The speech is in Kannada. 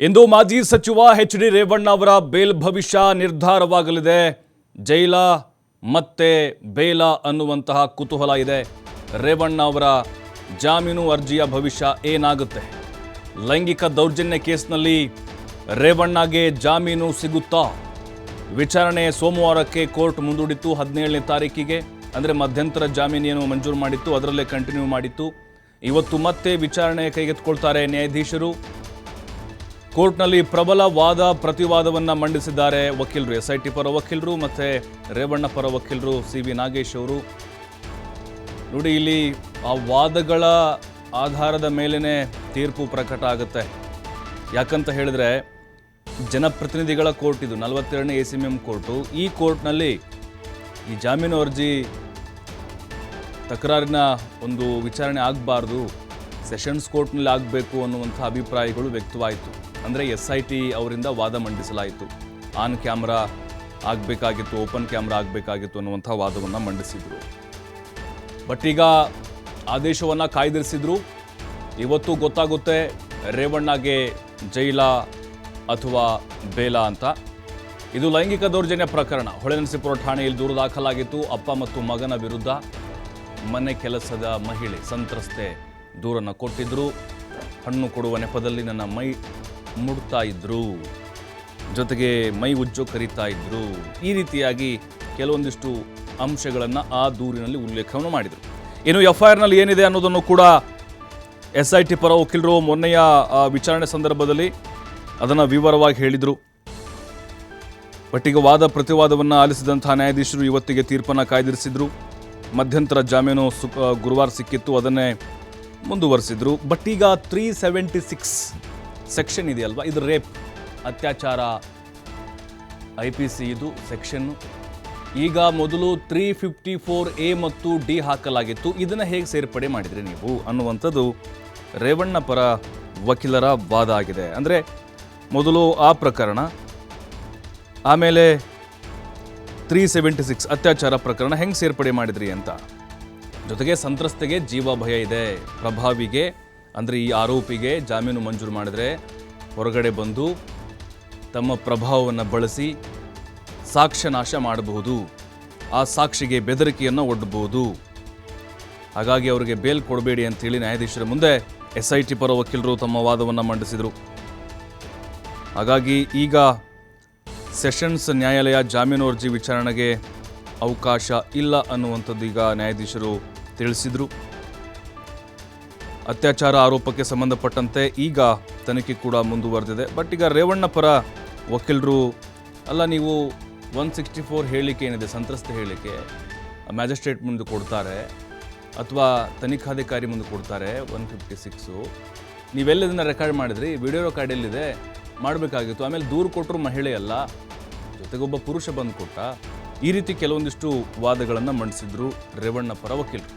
ಇಂದು ಮಾಜಿ ಸಚಿವ ಎಚ್ ಡಿ ರೇವಣ್ಣ ಅವರ ಬೇಲ್ ಭವಿಷ್ಯ ನಿರ್ಧಾರವಾಗಲಿದೆ. ಜೈಲ ಮತ್ತೆ ಬೇಲ ಅನ್ನುವಂತಹ ಕುತೂಹಲ ಇದೆ. ರೇವಣ್ಣ ಅವರ ಜಾಮೀನು ಅರ್ಜಿಯ ಭವಿಷ್ಯ ಏನಾಗುತ್ತೆ? ಲೈಂಗಿಕ ದೌರ್ಜನ್ಯ ಕೇಸ್ನಲ್ಲಿ ರೇವಣ್ಣಗೆ ಜಾಮೀನು ಸಿಗುತ್ತಾ? ವಿಚಾರಣೆ ಸೋಮವಾರಕ್ಕೆ ಕೋರ್ಟ್ ಮುಂದೂಡಿತ್ತು ಹದಿನೇಳನೇ ತಾರೀಕಿಗೆ. ಅಂದರೆ ಮಧ್ಯಂತರ ಜಾಮೀನೇನು ಮಂಜೂರು ಮಾಡಿತ್ತು, ಅದರಲ್ಲೇ ಕಂಟಿನ್ಯೂ ಮಾಡಿತ್ತು. ಇವತ್ತು ಮತ್ತೆ ವಿಚಾರಣೆ ಕೈಗೆತ್ತಿಕೊಳ್ತಾರೆ ನ್ಯಾಯಾಧೀಶರು. ಕೋರ್ಟ್ನಲ್ಲಿ ಪ್ರಬಲ ವಾದ ಪ್ರತಿವಾದವನ್ನು ಮಂಡಿಸಿದ್ದಾರೆ ವಕೀಲರು ಎಸ್ ಐ ಟಿ ಪರ ವಕೀಲರು ಮತ್ತೆ ರೇವಣ್ಣ ಪರ ವಕೀಲರು ಸಿ ವಿ ನಾಗೇಶ್ ಅವರು. ನೋಡಿ, ಇಲ್ಲಿ ಆ ವಾದಗಳ ಆಧಾರದ ಮೇಲೇ ತೀರ್ಪು ಪ್ರಕಟ ಆಗುತ್ತೆ. ಯಾಕಂತ ಹೇಳಿದ್ರೆ, ಜನಪ್ರತಿನಿಧಿಗಳ ಕೋರ್ಟ್ ಇದು, ನಲವತ್ತೆರಡನೇ ಎ ಸಿ ಎಂ ಕೋರ್ಟು. ಈ ಕೋರ್ಟ್ನಲ್ಲಿ ಈ ಜಾಮೀನು ಅರ್ಜಿ ತಕರಾರಿನ ಒಂದು ವಿಚಾರಣೆ ಆಗಬಾರ್ದು, ಸೆಷನ್ಸ್ ಕೋರ್ಟ್ನಲ್ಲಿ ಆಗಬೇಕು ಅನ್ನುವಂಥ ಅಭಿಪ್ರಾಯಗಳು ವ್ಯಕ್ತವಾಯಿತು. ಅಂದರೆ ಎಸ್ ಐ ಟಿ ಅವರಿಂದ ವಾದ ಮಂಡಿಸಲಾಯಿತು. ಆನ್ ಕ್ಯಾಮ್ರಾ ಆಗಬೇಕಾಗಿತ್ತು, ಓಪನ್ ಕ್ಯಾಮ್ರಾ ಆಗಬೇಕಾಗಿತ್ತು ಅನ್ನುವಂಥ ವಾದವನ್ನು ಮಂಡಿಸಿದರು. ಬಟ್ ಈಗ ಆದೇಶವನ್ನು ಕಾಯ್ದಿರಿಸಿದ್ರು. ಇವತ್ತು ಗೊತ್ತಾಗುತ್ತೆ ರೇವಣ್ಣಗೆ ಜೈಲ ಅಥವಾ ಬೇಲ ಅಂತ. ಇದು ಲೈಂಗಿಕ ದೌರ್ಜನ್ಯ ಪ್ರಕರಣ. ಹೊಳೆನರಸೀಪುರ ಠಾಣೆಯಲ್ಲಿ ದೂರು ದಾಖಲಾಗಿತ್ತು. ಅಪ್ಪ ಮತ್ತು ಮಗನ ವಿರುದ್ಧ ಮನೆ ಕೆಲಸದ ಮಹಿಳೆ ಸಂತ್ರಸ್ತೆ ದೂರನ್ನು ಕೊಟ್ಟಿದ್ದರು ಹಣ್ಣು ಕೊಡುವ ನೆಪದಲ್ಲಿ ನನ್ನ ಮೈ ಮುಡ್ತಾ ಇದ್ರು, ಜೊತೆಗೆ ಮೈ ಉಜ್ಜು ಕರೀತಾ ಇದ್ರು. ಈ ರೀತಿಯಾಗಿ ಕೆಲವೊಂದಿಷ್ಟು ಅಂಶಗಳನ್ನು ಆ ದೂರಿನಲ್ಲಿ ಉಲ್ಲೇಖವನ್ನು ಮಾಡಿದರು. ಇನ್ನು ಎಫ್ ಐ ಆರ್ನಲ್ಲಿ ಏನಿದೆ ಅನ್ನೋದನ್ನು ಕೂಡ ಎಸ್ ಐ ಟಿ ಪರ ವಕೀಲರು ಮೊನ್ನೆಯ ವಿಚಾರಣೆ ಸಂದರ್ಭದಲ್ಲಿ ಅದನ್ನು ವಿವರವಾಗಿ ಹೇಳಿದರು. ಒಟ್ಟಿಗೆ ವಾದ ಪ್ರತಿವಾದವನ್ನು ಆಲಿಸಿದಂತಹ ನ್ಯಾಯಾಧೀಶರು ಇವತ್ತಿಗೆ ತೀರ್ಪನ್ನು ಕಾಯ್ದಿರಿಸಿದ್ರು. ಮಧ್ಯಂತರ ಜಾಮೀನು ಸು ಗುರುವಾರ ಸಿಕ್ಕಿತ್ತು, ಅದನ್ನೇ ಮುಂದುವರಿಸಿದ್ರು. ಬಟ್ ಈಗ ತ್ರೀ ಸೆವೆಂಟಿ ಸಿಕ್ಸ್ ಸೆಕ್ಷನ್ ಇದೆಯಲ್ವಾ? ಇದು ರೇಪ್, ಅತ್ಯಾಚಾರ, ಐ ಪಿ ಸಿ ಇದು ಸೆಕ್ಷನ್ನು. ಈಗ ಮೊದಲು ತ್ರೀ ಫಿಫ್ಟಿ ಫೋರ್ ಎ ಮತ್ತು ಡಿ ಹಾಕಲಾಗಿತ್ತು. ಇದನ್ನು ಹೇಗೆ ಸೇರ್ಪಡೆ ಮಾಡಿದ್ರಿ ನೀವು? ಅನ್ನುವಂಥದ್ದು ರೇವಣ್ಣ ಪರ ವಕೀಲರ ವಾದ ಆಗಿದೆ. ಅಂದರೆ ಮೊದಲು ಆ ಪ್ರಕರಣ, ಆಮೇಲೆ ತ್ರೀ ಸೆವೆಂಟಿ ಸಿಕ್ಸ್ ಅತ್ಯಾಚಾರ ಪ್ರಕರಣ ಹೆಂಗೆ ಸೇರ್ಪಡೆ ಮಾಡಿದ್ರಿ ಅಂತ. ಜೊತೆಗೆ ಸಂತ್ರಸ್ತೆಗೆ ಜೀವ ಭಯ ಇದೆ, ಪ್ರಭಾವಿಗೆ ಅಂದರೆ ಈ ಆರೋಪಿಗೆ ಜಾಮೀನು ಮಂಜೂರು ಮಾಡಿದರೆ ಹೊರಗಡೆ ಬಂದು ತಮ್ಮ ಪ್ರಭಾವವನ್ನು ಬಳಸಿ ಸಾಕ್ಷ್ಯ ನಾಶ ಮಾಡಬಹುದು. ಆ ಸಾಕ್ಷಿಗೆ ಬೆದರಿಕೆಯನ್ನು ಒಡ್ಡಬಹುದು ಹಾಗಾಗಿ ಅವರಿಗೆ ಬೇಲ್ ಕೊಡಬೇಡಿ ಅಂತೇಳಿ ನ್ಯಾಯಾಧೀಶರ ಮುಂದೆ ಎಸ್ ಐ ಟಿ ಪರ ವಕೀಲರು ತಮ್ಮ ವಾದವನ್ನು ಮಂಡಿಸಿದರು. ಹಾಗಾಗಿ ಈಗ ಸೆಷನ್ಸ್ ನ್ಯಾಯಾಲಯ ಜಾಮೀನು ಅರ್ಜಿ ವಿಚಾರಣೆಗೆ ಅವಕಾಶ ಇಲ್ಲ ಅನ್ನುವಂಥದ್ದು ಈಗ ನ್ಯಾಯಾಧೀಶರು ತಿಳಿಸಿದರು. ಅತ್ಯಾಚಾರ ಆರೋಪಕ್ಕೆ ಸಂಬಂಧಪಟ್ಟಂತೆ ಈಗ ತನಿಖೆ ಕೂಡ ಮುಂದುವರೆದಿದೆ. ಬಟ್ ಈಗ ರೇವಣ್ಣ ಪರ ವಕೀಲರು, ಅಲ್ಲ ನೀವು ಒನ್ ಸಿಕ್ಸ್ಟಿ ಫೋರ್ ಹೇಳಿಕೆ ಏನಿದೆ, ಸಂತ್ರಸ್ತ ಹೇಳಿಕೆ, ಮ್ಯಾಜಿಸ್ಟ್ರೇಟ್ ಮುಂದೆ ಕೊಡ್ತಾರೆ, ಅಥವಾ ತನಿಖಾಧಿಕಾರಿ ಮುಂದೆ ಕೊಡ್ತಾರೆ ಒನ್ ಫಿಫ್ಟಿ ಸಿಕ್ಸು ನೀವೆಲ್ಲದನ್ನ ರೆಕಾರ್ಡ್ ಮಾಡಿದ್ರಿ, ವಿಡಿಯೋ ರೆಕಾರ್ಡ್ ಎಲ್ಲಿದೆ, ಮಾಡಬೇಕಾಗಿತ್ತು. ಆಮೇಲೆ ದೂರು ಕೊಟ್ಟರು ಮಹಿಳೆ ಅಲ್ಲ, ಜೊತೆಗೊಬ್ಬ ಪುರುಷ ಬಂದು ಕೊಟ್ಟ ಈ ರೀತಿ ಕೆಲವೊಂದಿಷ್ಟು ವಾದಗಳನ್ನು ಮಂಡಿಸಿದ್ರು ರೇವಣ್ಣ ಪರ ವಕೀಲರು.